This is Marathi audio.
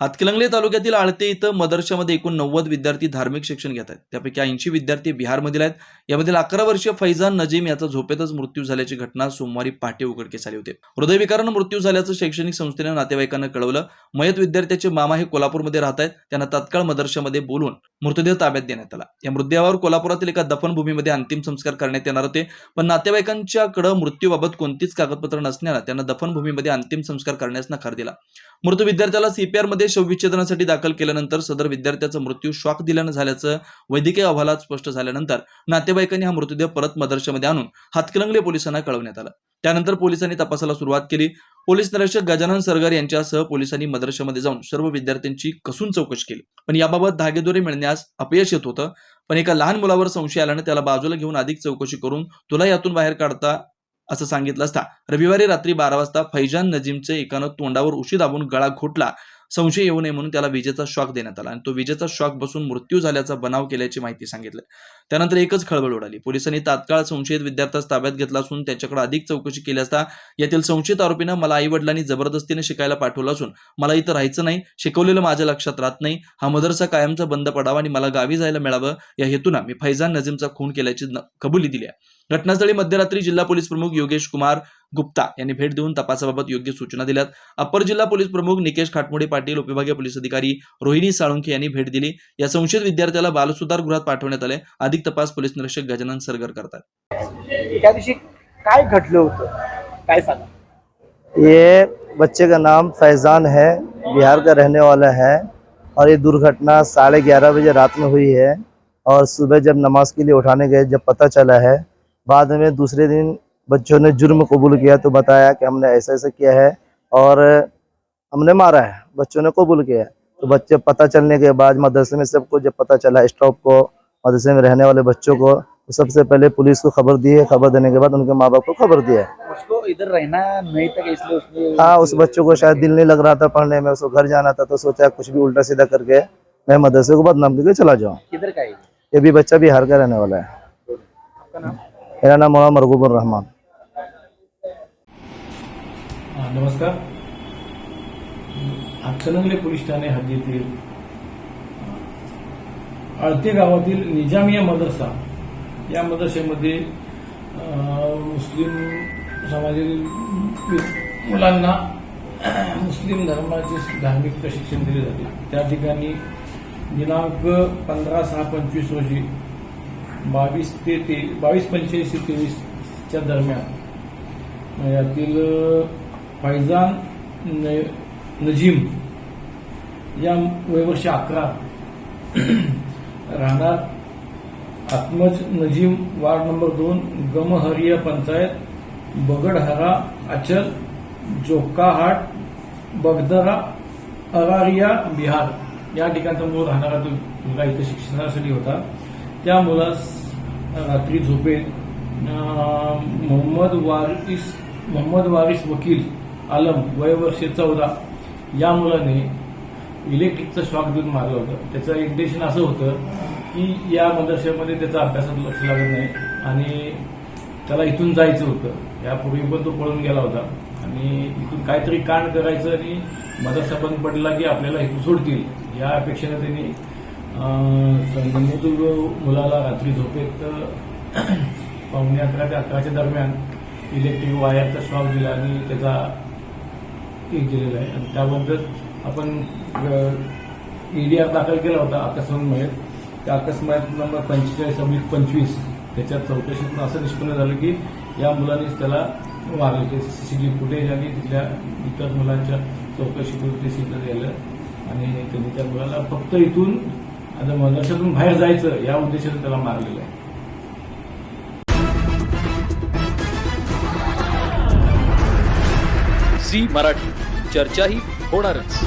हातकिलंगली तालुक्यातील आळते इथं मदरशामध्ये एकूण नव्वद विद्यार्थी धार्मिक शिक्षण घेत आहेत. त्यापैकी ऐंशी विद्यार्थी बिहारमधील आहेत. यामधील अकरा वर्षीय फैजान नजीम याचा झोपेतच मृत्यू झाल्याची घटना सोमवारी पहाटे उघडकीस आली होती. हृदयविकारानं मृत्यू झाल्याचं शैक्षणिक संस्थेनं नातेवाईकांना कळवलं. मयत विद्यार्थ्याचे मामा हे कोल्हापूरमध्ये राहत आहेत. त्यांना तात्काळ मदरशामध्ये बोलून मृतदेह ताब्यात देण्यात आला. या मृतदेहावर कोल्हापुरातील एका दफनभूमीमध्ये अंतिम संस्कार करण्यात येणार होते. पण नातेवाईकांच्याकडे मृत्यूबाबत कोणतीच कागदपत्र नसल्यानं त्यांना दफनभूमीमध्ये अंतिम संस्कार करण्यास नकार दिला. मृत विद्यार्थ्याला सीपीआरमध्ये शवविच्छेदनासाठी दाखल केल्यानंतर सदर विद्यार्थ्याचा मृत्यू शॉक दिल्यानं झाल्याचं वैद्यकीय अहवालात स्पष्ट झाल्यानंतर नातेवाईकांनी हा मृतदेह परत मदरशामध्ये आणून हातकलंगले पोलिसांना कळवण्यात आलं. त्यानंतर पोलिसांनी तपासाला सुरुवात केली. पोलीस निरीक्षक गजानन सरगर यांच्यासह पोलिसांनी मदरशामध्ये जाऊन सर्व विद्यार्थ्यांची कसून चौकशी केली. पण याबाबत धागेदोरे मिळण्यास अपयश येत होतं. पण एका लहान मुलावर संशय आल्यानं त्याला बाजूला घेऊन अधिक चौकशी करून तुला यातून बाहेर काढता असं सांगितलं असता. रविवारी रात्री बारा वाजता फैजान नजीमचे एकानं तोंडावर उशी दाबून गळा घोटला. संशय येऊ नये म्हणून त्याला विजेचा शॉक देण्यात आला आणि तो विजेचा शॉक बसून मृत्यू झाल्याचा बनाव केल्याची माहिती सांगितली. त्यानंतर एकच खळबळ उडाली. पोलिसांनी तात्काळ संशयित विद्यार्थ्यास ताब्यात घेतला असून त्याच्याकडे अधिक चौकशी केली असता यातील संशयित आरोपीनं मला आई वडिलांनी जबरदस्तीने शिकायला पाठवलं असून मला इथं राहायचं नाही शिकवलेलं माझ्या लक्षात राहत नाही हा मदरसा कायमचा बंद पडावा आणि मला गावी जायला मिळावं या हेतूनं मी फैजान नजीमचा खून केल्याची कबुली दिली आहे. घटनास्थळी मध्यरात्री जिल्हा पोलीस प्रमुख योगेश कुमार गुप्ता यांनी भेट देऊन तपासाबाबत योग्य सूचना दिल्यात. अप्पर जिल्हा पोलीस प्रमुख निकेश खाटमोडे पाटील उपविभागीय पोलीस अधिकारी रोहिणी साळुंखे यांनी भेट दिली. या संशयित विद्यार्थ्याला बालसुधार गृहात पाठवण्यात आले. अधिक तपास पोलीस निरीक्षक गजानन सरगर करतात. त्या दिवशी काय घडलं होतं? काय सांगा? ये बच्चे का नाम फैजान है बिहार का रहने वाला है और ये दुर्घटना साढ़े ग्यारह बजे रात में हुई है और सुबह जब नमाज के लिए उठाने गए जब पता चला है बाद में दूसरे दिन बच्चों ने जुर्म कबूल किया तो बताया कि हमने ऐसा ऐसा किया है और हमने मारा है बच्चों ने कबूल किया है। तो बच्चे पता चलने के बाद मदरसे में सबको जब पता चला स्टॉप को मदरसे में रहने वाले बच्चों को तो सबसे पहले पुलिस को खबर दी है। खबर देने के बाद उनके माँ बाप को खबर दिया है। उसको इधर रहना नहीं था इसलिए उसने हाँ उस बच्चों को शायद दिल नहीं लग रहा था पढ़ने में उसको घर जाना था तो सोचा कुछ भी उल्टा सीधा करके मैं मदरसे को बदनाम करके चला जाऊँ। किधर का ये भी बच्चा बिहार का रहने वाला है। आपका नाम? मेरा नाम मौलाना मरगूबर रहमान। नमस्कार. हातकणंगले पोलीस ठाणे हद्दीतील आळते गावातील निजामिया मदरसा या मदरसेमध्ये अं, मुस्लिम समाजातील मुलांना मुस्लिम धर्माचे धार्मिक प्रशिक्षण दिले जाते. त्या ठिकाणी दिनांक पंधरा सहा पंचवीस रोजी बावीस ते ते बावीस पंच्याऐंशी तेवीसच्या दरम्यान. यातील फायजान फैजान न- नजीम या वयवर्ष अकरा. राहणार आत्मज नजीम वार्ड नंबर दोन गमहरिया पंचायत बगडहरा अचल जोकाहाट बगदरा अरारिया बिहार. या ठिकाणचा मूळ राहणारा तो मुलगा इथं शिक्षणासाठी होता त्या मुलास रात्री झोपेत मोहम्मद वारिस मोहम्मद वारिस वकील आलम वय चौदा या मुलाने इलेक्ट्रिकचा शॉक देऊन मारलं होतं. त्याचं इंटेन्शन असं होतं की या मदरशामध्ये त्याचा अभ्यासात लक्ष लागत नाही आणि त्याला इथून जायचं होतं. यापूर्वी पण तो पळून गेला होता. आणि इथून काहीतरी कांड करायचं आणि मदरसा बंद पडला की आपल्याला इथून सोडतील. या अपेक्षेनं त्यांनी अं, मुलाला रात्री झोपेत पावणे अकरा ते अकराच्या दरम्यान इलेक्ट्रिक वायरचा शॉक दिला आणि त्याचा हे केलेलं आहे. आणि त्याबद्दल आपण ईडीआर दाखल केला होता अकस्मात त्या अकस्मात नंबर पंचेचाळीस अब्लिक पंचवीस त्याच्या चौकशीतून असं निष्पन्न झालं की या मुलांनीच त्याला मारले. ते सीसीटीव्ही फुटेज आणि तिथल्या इतर मुलांच्या चौकशीतून ते सिद्ध झालं. आणि त्यांनी त्या मुलाला फक्त इथून आता मदरशातून बाहेर जायचं या उद्देशाने त्याला मारलेलं आहे. झी मराठी. चर्चाही होणारच.